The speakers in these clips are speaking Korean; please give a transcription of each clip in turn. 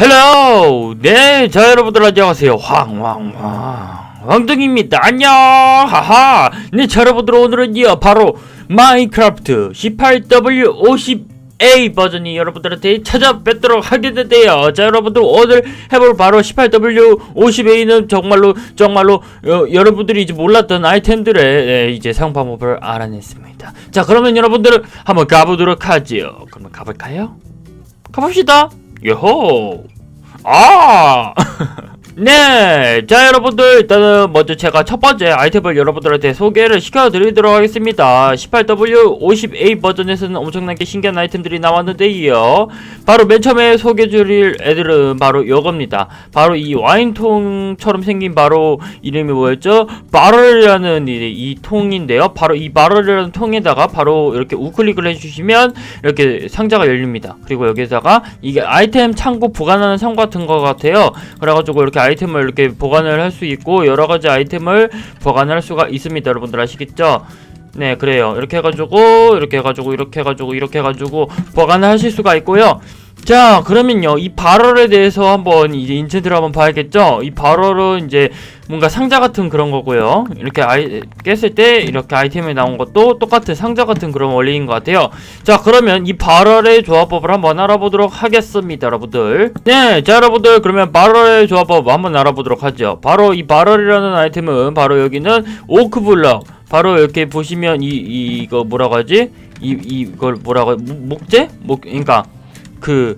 헬로 네, 자 여러분들 안녕하세요. 황황황 황등입니다. 안녕. 하하. 네, 자 여러분들 오늘은요 바로 마인크래프트 18W50A 버전이 여러분들한테 찾아뵙도록 하게 됐대요. 자 여러분들 오늘 해볼 바로 18W50A는 정말로 정말로 어, 여러분들이 이제 몰랐던 아이템들의 예, 이제 사용 방법을 알아냈습니다. 자 그러면 여러분들 한번 가보도록 하지요. 그러면 가볼까요? 가봅시다. 요호. 아. 네, 자 여러분들 일단은 먼저 제가 첫 번째 아이템을 여러분들한테 소개를 시켜드리도록 하겠습니다. 18W50A 버전에서는 엄청나게 신기한 아이템들이 나왔는데요. 바로 맨 처음에 소개해드릴 애들은 바로 이겁니다. 바로 이 와인통처럼 생긴 바로 이름이 뭐였죠? 바럴이라는 이, 이 통인데요. 바로 이 바럴이라는 통에다가 바로 이렇게 우클릭을 해주시면 이렇게 상자가 열립니다. 그리고 여기다가 이게 아이템 창고 보관하는 창고 같은 거 같아요. 그래가지고 이렇게 아이템을 이렇게 보관을 할 수 있고 여러 가지 아이템을 보관할 수가 있습니다. 여러분들 아시겠죠? 네, 그래요. 이렇게 해가지고 이렇게 해가지고 이렇게 해가지고 이렇게 해가지고 보관을 하실 수가 있고요. 자, 그러면요, 이 발월에 대해서 한번 이제 인챈트를 한번 봐야겠죠? 이 발월은 이제 뭔가 상자 같은 그런 거고요. 이렇게 아이, 깼을 때 이렇게 아이템이 나온 것도 똑같은 상자 같은 그런 원리인 것 같아요. 자, 그러면 이 발월의 조합법을 한번 알아보도록 하겠습니다, 여러분들. 네, 자, 여러분들, 그러면 발월의 조합법 한번 알아보도록 하죠. 바로 이 발월이라는 아이템은 바로 여기는 오크블럭. 바로 이렇게 보시면 이, 이 이거 뭐라고 하지? 이 이걸 뭐라고 하- 목- 목재? 목 그러니까 그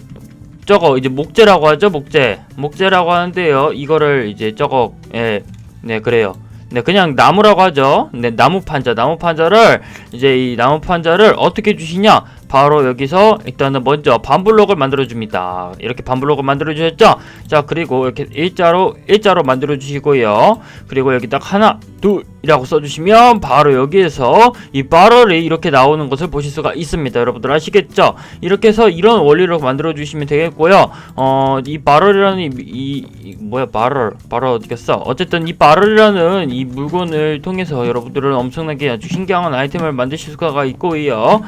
저거 이제 목재라고 하죠? 목재. 목재라고 하는데요. 이거를 이제 저거 예 네 그래요. 네 그냥 나무라고 하죠. 네 나무 판자. 나무 판자를 이제 이 나무 판자를 어떻게 주시냐 바로 여기서 일단은 먼저 반블록을 만들어 줍니다. 이렇게 반블록을 만들어 주셨죠? 자 그리고 이렇게 일자로 일자로 만들어 주시고요. 그리고 여기 딱 하나 둘 이라고 써주시면 바로 여기에서 이 바럴이 이렇게 나오는 것을 보실 수가 있습니다. 여러분들 아시겠죠? 이렇게 해서 이런 원리로 만들어 주시면 되겠고요. 어이 바럴이라는 이, 이, 이 뭐야 바럴 바럴 어디 갔어? 어쨌든 이 바럴이라는 이 물건을 통해서 여러분들은 엄청나게 아주 신기한 아이템을 만드실 수가 있고요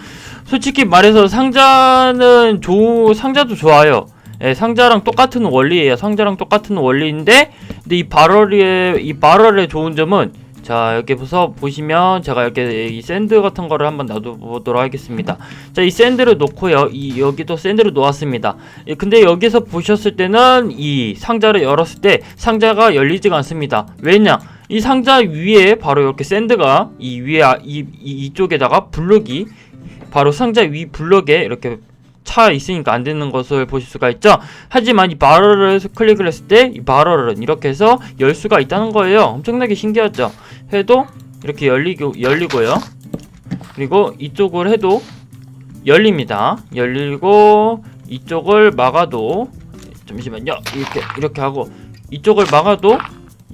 솔직히 말해서 상자는 좋 상자도 좋아요 예, 상자랑 똑같은 원리예요. 상자랑 똑같은 원리인데, 근데 이 바럴의 이 바럴의 좋은 점은 자 여기서 보시면 제가 이렇게 이 샌드 같은 거를 한번 놔둬보도록 하겠습니다. 자 이 샌드를 놓고요. 이 여기도 샌드를 놓았습니다. 예, 근데 여기서 보셨을 때는 이 상자를 열었을 때 상자가 열리지가 않습니다. 왜냐? 이 상자 위에 바로 이렇게 샌드가 이 위에 아- 이, 이 이쪽에다가 블럭이 바로 상자 위 블럭에 이렇게 차 있으니까 안 되는 것을 보실 수가 있죠. 하지만 이 해서 클릭을 했을 때 이 바럴은 이렇게 해서 열 수가 있다는 거예요. 엄청나게 신기하죠. 해도 이렇게 열리고 열리고요. 그리고 이쪽을 해도 열립니다. 열리고 이쪽을 막아도 잠시만요. 이렇게 이렇게 하고 이쪽을 막아도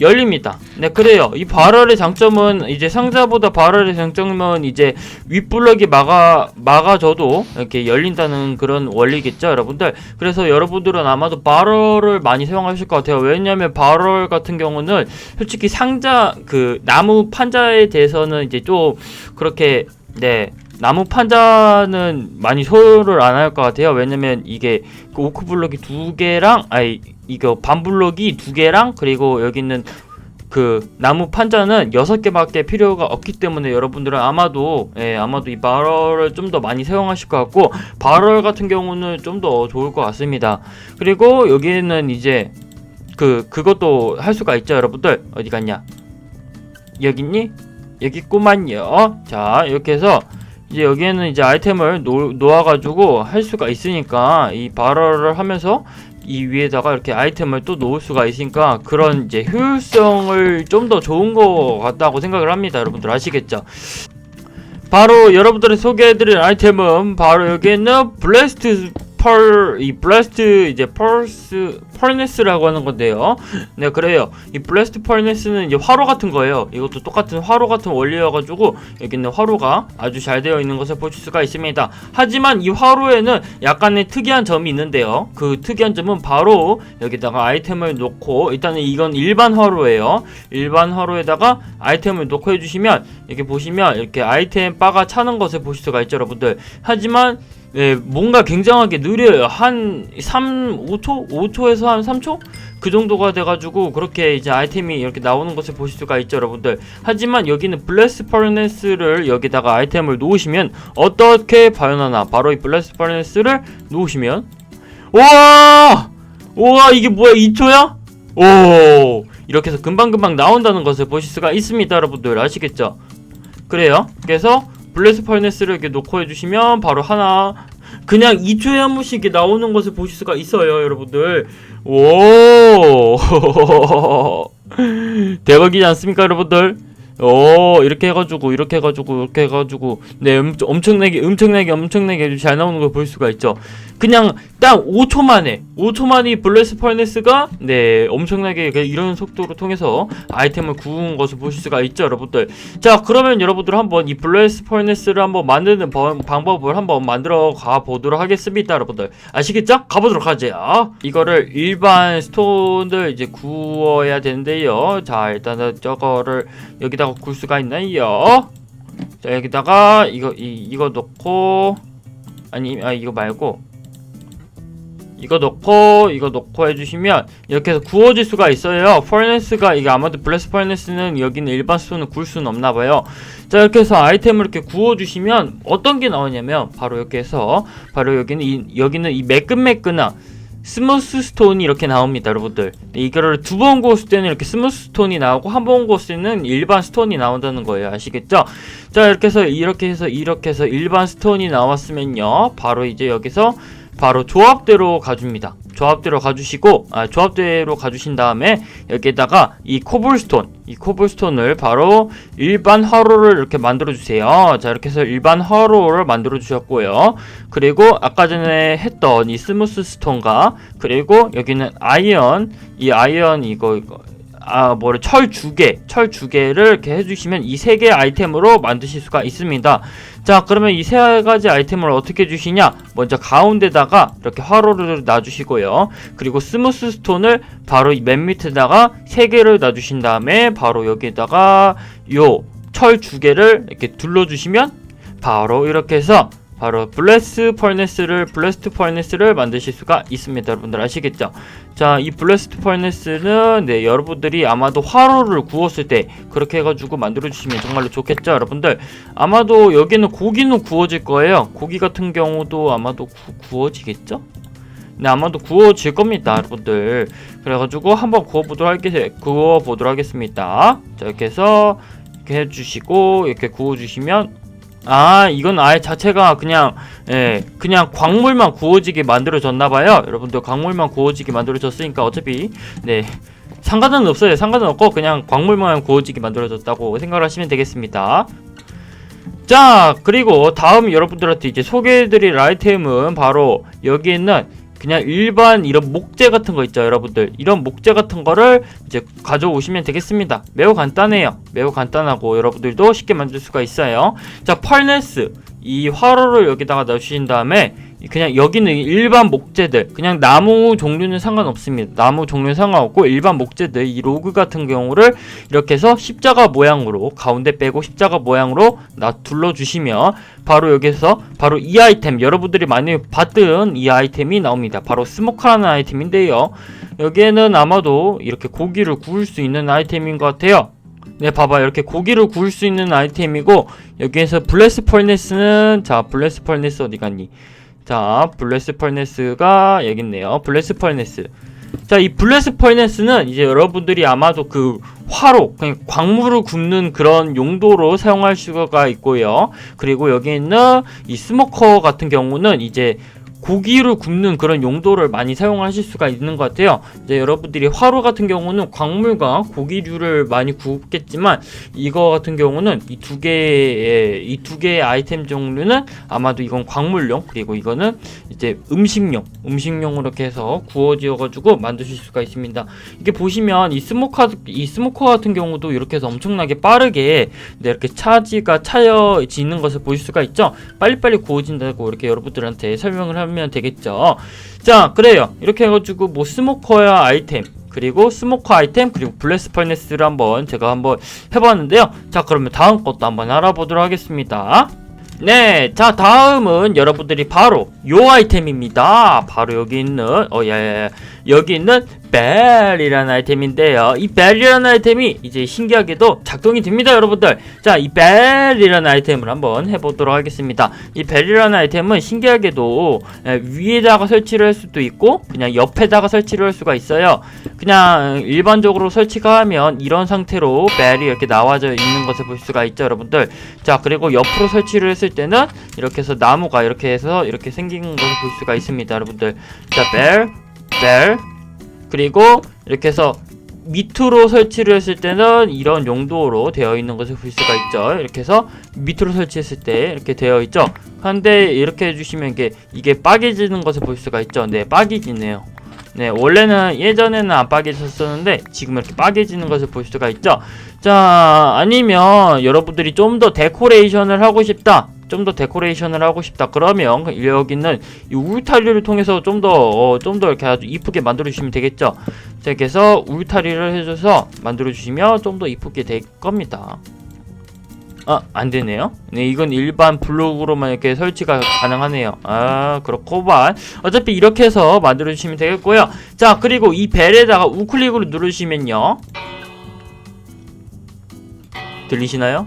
열립니다. 네, 그래요. 이 발열의 장점은 이제 상자보다 발열의 장점은 이제 윗블럭이 막아 막아져도 이렇게 열린다는 그런 원리겠죠, 여러분들. 그래서 여러분들은 아마도 발열을 많이 사용하실 것 같아요. 왜냐하면 발열 같은 경우는 솔직히 상자 그 나무 판자에 대해서는 이제 좀 그렇게 네 나무 판자는 많이 소요를 안 할 것 같아요. 왜냐면 이게 그 오크 블럭이 두 개랑 아니 이거 반블럭이 두 개랑 그리고 여기 있는 그 나무 판자는 여섯 개밖에 필요가 없기 때문에 여러분들은 아마도 예 아마도 이 바럴을 좀 더 많이 사용하실 것 같고 바럴 같은 경우는 좀 더 좋을 것 같습니다. 그리고 여기는 이제 그 그것도 할 수가 있죠, 여러분들 어디 갔냐? 여기 있니? 여기 있구만요. 자 이렇게 해서 이제 여기에는 이제 아이템을 놓, 놓아가지고 할 수가 있으니까 이 발열을 하면서 이 위에다가 이렇게 아이템을 또 놓을 수가 있으니까 그런 이제 효율성을 좀 더 좋은 것 같다고 생각을 합니다. 여러분들 아시겠죠? 바로 여러분들이 소개해드릴 아이템은 바로 여기 있는 블래스트 펄, 이 블래스트 이제 펄스, 펄네스라고 하는 건데요. 네, 그래요. 이 블래스트 펄네스는 이제 화로 같은 거예요. 이것도 똑같은 화로 같은 원리여가지고 여기 있는 화로가 아주 잘 되어 있는 것을 보실 수가 있습니다. 하지만 이 화로에는 약간의 특이한 점이 있는데요. 그 특이한 점은 바로 여기다가 아이템을 놓고 일단은 이건 일반 화로예요. 일반 화로에다가 아이템을 놓고 해주시면 이렇게 보시면 이렇게 아이템 바가 차는 것을 보실 수가 있죠, 여러분들. 하지만 네, 뭔가 굉장하게 느려요. 한 3, 5초? 5초에서 한 3초? 그 정도가 돼가지고 그렇게 이제 아이템이 이렇게 나오는 것을 보실 수가 있죠, 여러분들. 하지만 여기는 블레스 퍼네스를 여기다가 아이템을 놓으시면 어떻게 발현하나? 바로 이 블레스 퍼네스를 놓으시면 우와! 우와, 이게 뭐야? 2초야? 오! 이렇게 해서 금방금방 나온다는 것을 보실 수가 있습니다, 여러분들. 아시겠죠? 그래요. 그래서 블레스 퍼네스를 이렇게 놓고 해주시면 바로 하나 그냥 2초에 한 번씩 이렇게 나오는 것을 보실 수가 있어요, 여러분들. 오! 대박이지 않습니까, 여러분들? 오, 이렇게 해가지고, 이렇게 해가지고, 이렇게 해가지고, 네, 음, 엄청나게, 엄청나게, 엄청나게 잘 나오는 걸 볼 수가 있죠. 그냥 딱 5초 만에, 5초 만에 이 블레스 펄네스가, 네, 엄청나게 그 이런 속도로 통해서 아이템을 구운 것을 보실 수가 있죠, 여러분들. 자, 그러면 여러분들 한번 이 블레스 펄네스를 한번 만드는 번- 방법을 한번 만들어 가 보도록 하겠습니다, 여러분들. 아시겠죠? 가보도록 하죠. 이거를 일반 스톤을 이제 구워야 되는데요. 자, 일단은 저거를 여기다가 굴 수가 있나요? 자, 여기다가 이거 이, 이거 넣고 아니 아 이거 말고 이거 넣고 이거 넣고 해주시면 이렇게 해서 구워질 수가 있어요. 퍼네스가 이게 아마도 블레스 퍼네스는 여기는 일반 스톤은 구울 수는 없나봐요. 자 이렇게 해서 아이템을 이렇게 구워주시면 어떤 게 나오냐면 바로 이렇게 해서 바로 여기는 이 여기는 이 매끈매끈한 스무스 스톤이 이렇게 나옵니다, 여러분들. 네, 이거를 두 번 구웠을 때는 이렇게 스무스 스톤이 나오고 한 번 구웠을 때는 일반 스톤이 나온다는 거예요. 아시겠죠? 자, 이렇게 해서 이렇게 해서 이렇게 해서 일반 스톤이 나왔으면요. 바로 이제 여기서 바로 조합대로 가줍니다. 조합대로 가주시고 아, 조합대로 가주신 다음에 여기에다가 이 코블스톤 이 코블스톤을 바로 일반 화로를 이렇게 만들어 주세요. 자 이렇게 해서 일반 화로를 만들어 주셨고요. 그리고 아까 전에 했던 이 스무스 스톤과 그리고 여기는 아이언 이 아이언 이거 이거 아 뭐를 철 주개 철 주개를 이렇게 해주시면 이 세 개 아이템으로 만드실 수가 있습니다. 자 그러면 이 세 가지 아이템을 어떻게 주시냐 먼저 가운데다가 이렇게 화로를 놔주시고요 그리고 스무스 스톤을 바로 이맨 밑에다가 세 개를 놔주신 다음에 바로 여기다가 요 철 주개를 이렇게 둘러주시면 바로 이렇게 해서 바로 블레스 펄네스를 블레스트 펄네스를 만드실 수가 있습니다. 여러분들 아시겠죠? 자 이 블레스트 펄네스는 네 여러분들이 아마도 화로를 구웠을 때 그렇게 해가지고 만들어 주시면 정말로 좋겠죠 여러분들? 아마도 여기는 고기는 구워질 거예요. 고기 같은 경우도 아마도 구, 구워지겠죠? 네 아마도 구워질 겁니다 여러분들. 그래가지고 한번 구워보도록 할게 구워보도록 하겠습니다. 자 이렇게 해서 이렇게 해주시고 이렇게 구워주시면 아 이건 아예 자체가 그냥 예 그냥 광물만 구워지게 만들어졌나봐요. 여러분들 광물만 구워지게 만들어졌으니까 어차피 네 상관은 없어요. 상관은 없고 그냥 광물만 구워지게 만들어졌다고 생각을 하시면 되겠습니다. 자 그리고 다음 여러분들한테 이제 소개해드릴 아이템은 바로 여기 있는 그냥 일반 이런 목재 같은 거 있죠 여러분들. 이런 목재 같은 거를 이제 가져오시면 되겠습니다. 매우 간단해요. 매우 간단하고 여러분들도 쉽게 만들 수가 있어요. 자 펄네스. 이 화로를 여기다가 넣으신 다음에 그냥 여기는 일반 목재들 그냥 나무 종류는 상관없습니다. 나무 종류는 상관없고 일반 목재들 이 로그 같은 경우를 이렇게 해서 십자가 모양으로 가운데 빼고 십자가 모양으로 나 둘러주시면 바로 여기서 바로 이 아이템 여러분들이 많이 봤던 이 아이템이 나옵니다. 바로 스모크라는 아이템인데요. 여기에는 아마도 이렇게 고기를 구울 수 있는 아이템인 것 같아요. 네 봐봐 이렇게 고기를 구울 수 있는 아이템이고 여기에서 블레스 펄네스는 자 블레스 펄네스 어디 갔니 자 블레스 펄네스가 여기 있네요. 블레스 펄네스. 자 이 블레스 펄네스는 이제 여러분들이 아마도 그 화로 그냥 광물을 굽는 그런 용도로 사용할 수가 있고요. 그리고 여기 있는 이 스모커 같은 경우는 이제 고기를 굽는 그런 용도를 많이 사용하실 수가 있는 것 같아요. 이제 여러분들이 화로 같은 경우는 광물과 고기류를 많이 굽겠지만 이거 같은 경우는 이 두 개의 이 두 개의 아이템 종류는 아마도 이건 광물용 그리고 이거는 이제 음식용 음식용으로 이렇게 해서 구워지어 가지고 만드실 수가 있습니다. 이게 보시면 이 스모커 이 스모커 같은 경우도 이렇게 해서 엄청나게 빠르게 네, 이렇게 차지가 차여지는 것을 보실 수가 있죠. 빨리빨리 구워진다고 이렇게 여러분들한테 설명을 하면 되겠죠. 자, 그래요. 이렇게 해가지고 뭐 스모커야 아이템. 그리고 스모커 아이템 그리고 블레스 퍼네스를 한번 제가 한번 해봤는데요 자 그러면 다음 것도 한번 알아보도록 하겠습니다 네, 자 다음은 여러분들이 바로 요 아이템입니다. 바로 여기 있는 어, 예, 예, 예. 여기 있는 벨이라는 아이템인데요. 이 벨이라는 아이템이 이제 신기하게도 작동이 됩니다, 여러분들. 자, 이 벨이라는 아이템을 한번 해보도록 하겠습니다. 이 벨이라는 아이템은 신기하게도 예, 위에다가 설치를 할 수도 있고 그냥 옆에다가 설치를 할 수가 있어요. 그냥 일반적으로 설치가 하면 이런 상태로 벨이 이렇게 나와져 있는 것을 볼 수가 있죠, 여러분들. 자, 그리고 옆으로 설치를 했을 때는 이렇게 해서 나무가 이렇게 해서 이렇게 생긴 것을 볼 수가 있습니다, 여러분들. 자, 벨, 벨, 그리고 이렇게 해서 밑으로 설치를 했을 때는 이런 용도로 되어 있는 것을 볼 수가 있죠. 이렇게 해서 밑으로 설치했을 때 이렇게 되어 있죠. 한데 이렇게 해주시면 이게 이게 빠개지는 것을 볼 수가 있죠. 네, 빠개지네요. 네, 원래는 예전에는 안 빠개졌었는데 지금 이렇게 빠개지는 것을 볼 수가 있죠. 자, 아니면 여러분들이 좀 더 데코레이션을 하고 싶다. 좀 더 데코레이션을 하고 싶다. 그러면 여기 있는 이 울타리를 통해서 좀더 어, 좀더 이렇게 아주 이쁘게 만들어 주시면 되겠죠. 자, 이렇게 해서 울타리를 해줘서 만들어 주시면 좀 더 이쁘게 될 겁니다. 아, 안 되네요. 네, 이건 일반 블록으로만 이렇게 설치가 가능하네요. 아, 그렇고만. 어차피 이렇게 해서 만들어 주시면 되겠고요. 자, 그리고 이 벨에다가 우클릭으로 누르시면요. 들리시나요?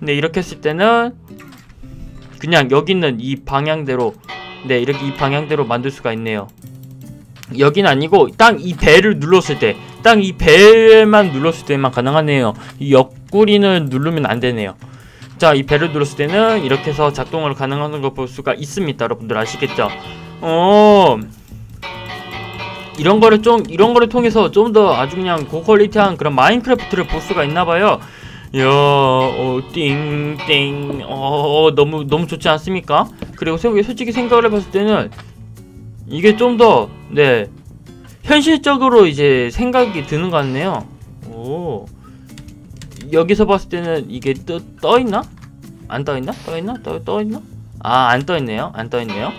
는 네, 이렇게 했을 때는 그냥 여기 있는 이 방향대로 네, 이렇게 이 방향대로 만들 수가 있네요. 여긴 아니고 딱이 벨을 눌렀을 때, 딱이 벨만 눌렀을 때만 가능하네요. 이 옆구리는 누르면 안 되네요. 자, 이 벨을 눌렀을 때는 이렇게 해서 작동을 가능한 걸 볼 수가 있습니다. 여러분들 아시겠죠? 어. 이런 거를 좀 이런 거를 통해서 좀 더 아주 그냥 고퀄리티한 그런 마인크래프트를 볼 수가 있나 봐요. 야, 어, 띵 띵, 어, 너무 너무 좋지 않습니까? 그리고 소- 솔직히 생각을 해봤을 때는 이게 좀 더 네 현실적으로 이제 생각이 드는 것 같네요. 오, 여기서 봤을 때는 이게 떠, 떠 있나? 안 떠 있나? 떠 있나? 떠, 떠 있나? 아, 안 떠 있네요. 안 떠 있네요.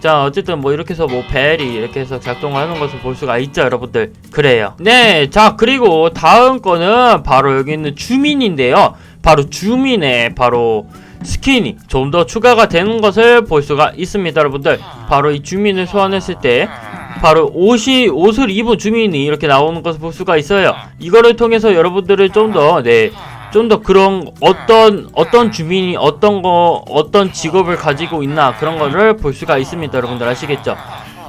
자, 어쨌든 뭐 이렇게 해서 뭐 벨이 이렇게 해서 작동을 하는 것을 볼 수가 있죠, 여러분들. 그래요. 네, 자, 그리고 다음 거는 바로 여기 있는 주민인데요. 바로 주민의 바로 스킨이 좀 더 추가가 되는 것을 볼 수가 있습니다, 여러분들. 바로 이 주민을 소환했을 때 바로 옷이 옷을 입은 주민이 이렇게 나오는 것을 볼 수가 있어요. 이거를 통해서 여러분들을 좀더 네. 좀 더 그런 어떤 어떤 주민이 어떤 거 어떤 직업을 가지고 있나 그런 거를 볼 수가 있습니다 여러분들 아시겠죠?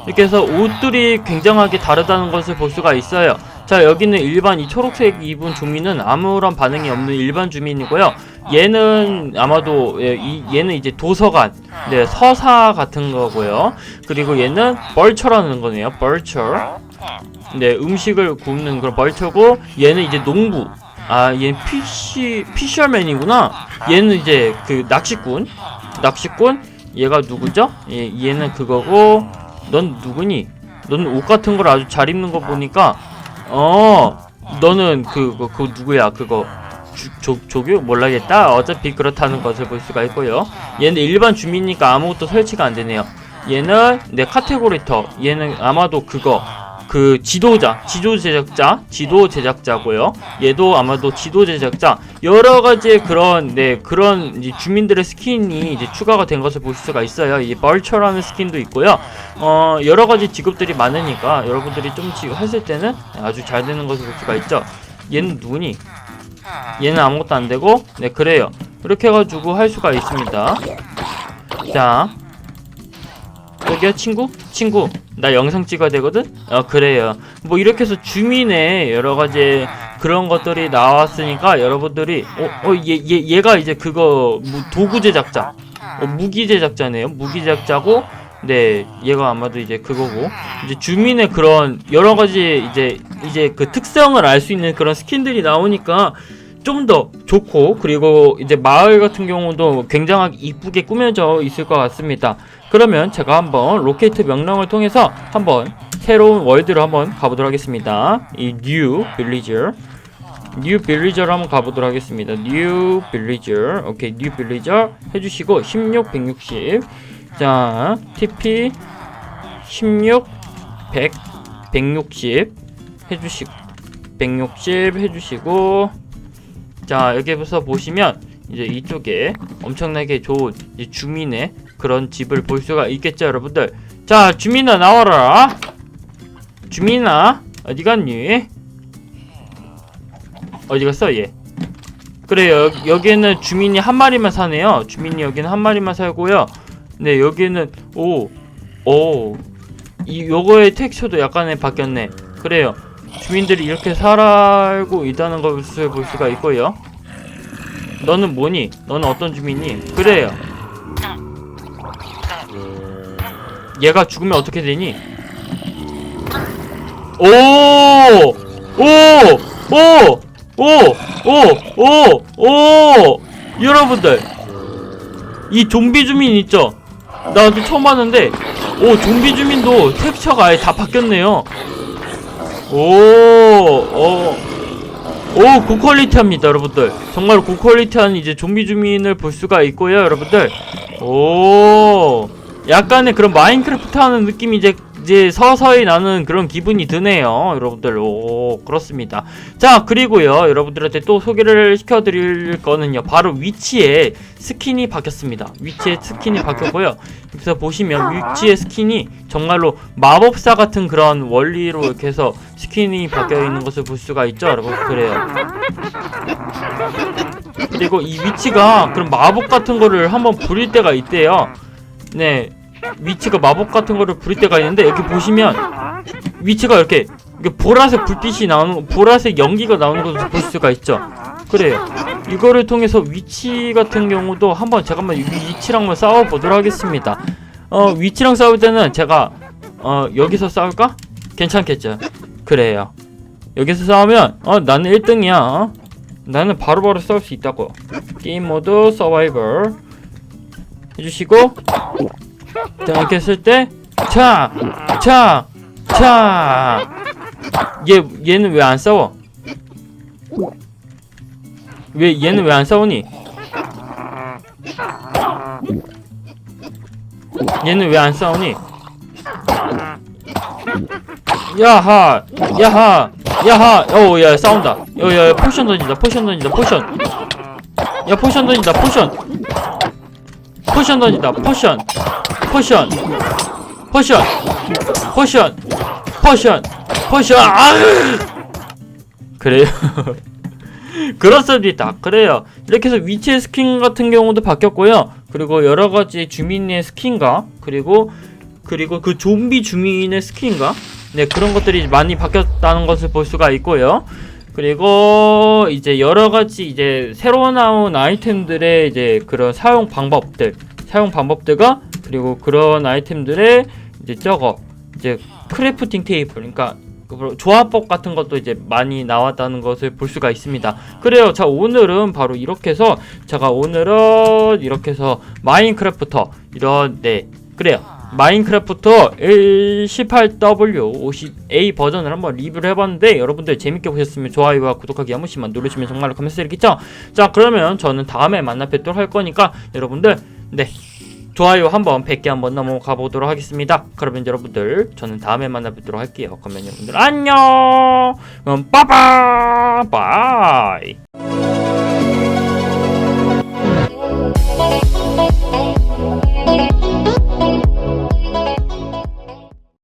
이렇게 해서 옷들이 굉장하게 다르다는 것을 볼 수가 있어요. 자 여기는 일반 이 초록색 입은 주민은 아무런 반응이 없는 일반 주민이고요. 얘는 아마도 예, 이, 얘는 이제 도서관 네 서사 같은 거고요. 그리고 얘는 벌처라는 거네요 벌처. 네 음식을 굽는 그런 벌처고 얘는 이제 농부 아, 얘는 피시 피셔맨이구나. 얘는 이제 그 낚시꾼. 낚시꾼. 얘가 누구죠? 얘 얘는 그거고. 넌 누구니? 너는 옷 같은 걸 아주 잘 입는 거 보니까 어, 너는 그거 그 누구야? 그거 주, 조, 조교 몰라겠다. 어차피 그렇다는 것을 볼 수가 있고요. 얘는 일반 주민이니까 아무것도 설치가 안 되네요. 얘는 내 카테고리터. 얘는 아마도 그거 그 지도자, 지도 제작자, 지도 제작자고요. 얘도 아마도 지도 제작자. 여러 가지의 그런 네 그런 주민들의 스킨이 이제 추가가 된 것을 볼 수가 있어요. 이 벌처라는 스킨도 있고요. 어 여러 가지 직업들이 많으니까 여러분들이 좀 지금 했을 때는 아주 잘 되는 것을 볼 수가 있죠. 얘는 누구니? 얘는 아무것도 안 되고 네 그래요. 이렇게 해가지고 할 수가 있습니다. 자. 여기요 친구? 친구 나 영상 찍어야 되거든? 어 그래요. 뭐 이렇게 해서 주민의 여러 가지 그런 것들이 나왔으니까 여러분들이 어 어 얘 얘, 얘가 이제 그거 무- 도구 제작자. 어, 무기 제작자네요. 무기 제작자고 네 얘가 아마도 이제 그거고. 이제 주민의 그런 여러 가지 이제 이제 그 특성을 알 수 있는 그런 스킨들이 나오니까 좀 더 좋고 그리고 이제 마을 같은 경우도 굉장하게 이쁘게 꾸며져 있을 것 같습니다. 그러면 제가 한번 로켓 명령을 통해서 한번 새로운 월드로 한번 가보도록 하겠습니다. 이 뉴 빌리저 뉴 빌리저로 한번 가보도록 하겠습니다. 뉴 빌리저 오케이 뉴 빌리저 해주시고 16 160 자, TP 16 100 160 해주시고 160 해주시고 자 여기에서 보시면 이제 이쪽에 엄청나게 좋은 주민의 그런 집을 볼 수가 있겠죠 여러분들? 자 주민아 나와라. 주민아 어디 갔니? 어디 갔어? 얘 그래요 여기에는 주민이 한 마리만 사네요. 주민이 여기는 한 마리만 살고요. 네 여기는 오오. 이 요거의 텍스처도 약간의 바뀌었네. 그래요 주민들이 이렇게 살고 있다는 것을 볼 수가 있고요. 너는 뭐니? 너는 어떤 주민이? 그래요. 얘가 죽으면 어떻게 되니? 오! 오! 오! 오! 오! 오! 오! 여러분들 이 좀비 주민 있죠? 나도 처음 봤는데 오 좀비 주민도 텍스처가 아예 다 바뀌었네요. 오, 오, 오, 고퀄리티합니다, 여러분들. 정말 고퀄리티한 이제 좀비 주민을 볼 수가 있고요, 여러분들. 오, 약간의 그런 마인크래프트 하는 느낌이 이제, 이제 서서히 나는 그런 기분이 드네요, 여러분들. 오, 그렇습니다. 자, 그리고요, 여러분들한테 또 소개를 시켜드릴 거는요, 바로 위치에 스킨이 바뀌었습니다. 위치에 스킨이 바뀌었고요. 여기서 보시면 위치의 스킨이 정말로 마법사 같은 그런 원리로 이렇게 해서 스킨이 바뀌어 있는 것을 볼 수가 있죠, 여러분. 그래요. 그리고 이 위치가 그런 마법 같은 거를 한번 부릴 때가 있대요. 네. 위치가 마법 같은 거를 부릴 때가 있는데 여기 보시면 위치가 이렇게 보라색 불빛이 나오는 보라색 연기가 나오는 것을 볼 수가 있죠. 그래요. 이거를 통해서 위치 같은 경우도 한번 제가 한번 이 위치랑 한번 싸워 보도록 하겠습니다. 어 위치랑 싸울 때는 제가 어 여기서 싸울까? 괜찮겠죠. 그래요. 여기서 싸우면 어 나는 1등이야. 어? 나는 바로바로 싸울 수 있다고. 게임 모드 서바이벌 해주시고 자 이렇게 했을 때차 차 차 얘 얘는 왜 안 싸워? 왜 얘는 왜 안 싸우니? 얘는 왜 안 싸우니? 야하 야하 야하 어야 싸운다 어야 포션 던진다 포션 던진다 포션 야 포션 던진다 포션 포션 던진다. 포션. 포션. 포션. 포션. 포션. 포션. 아 그래요. 그렇습니다. 그래요. 이렇게 해서 위치의 스킨 같은 경우도 바뀌었고요. 그리고 여러 가지 주민의 스킨과 그리고 그리고 그 좀비 주민의 스킨과 네 그런 것들이 많이 바뀌었다는 것을 볼 수가 있고요 그리고 이제 여러 가지 이제 새로 나온 아이템들의 이제 그런 사용 방법들 사용 방법들과 그리고 그런 아이템들의 이제 저거 이제 크래프팅 테이블 그러니까 그 조합법 같은 것도 이제 많이 나왔다는 것을 볼 수가 있습니다. 그래요. 자 오늘은 바로 이렇게 해서 제가 오늘은 이렇게 해서 마인크래프터 이런 네 그래요. 마인크래프터 18W 50A 버전을 한번 리뷰를 해봤는데 여러분들 재밌게 보셨으면 좋아요와 구독하기 한 번씩만 누르시면 정말로 감사드리겠죠? 자 그러면 저는 다음에 만나 뵙도록 할 거니까 여러분들 네 좋아요 한번 100개 한번 넘어가 보도록 하겠습니다. 그러면 여러분들 저는 다음에 만나 뵙도록 할게요. 그러면 여러분들 안녕. 빠바 바이.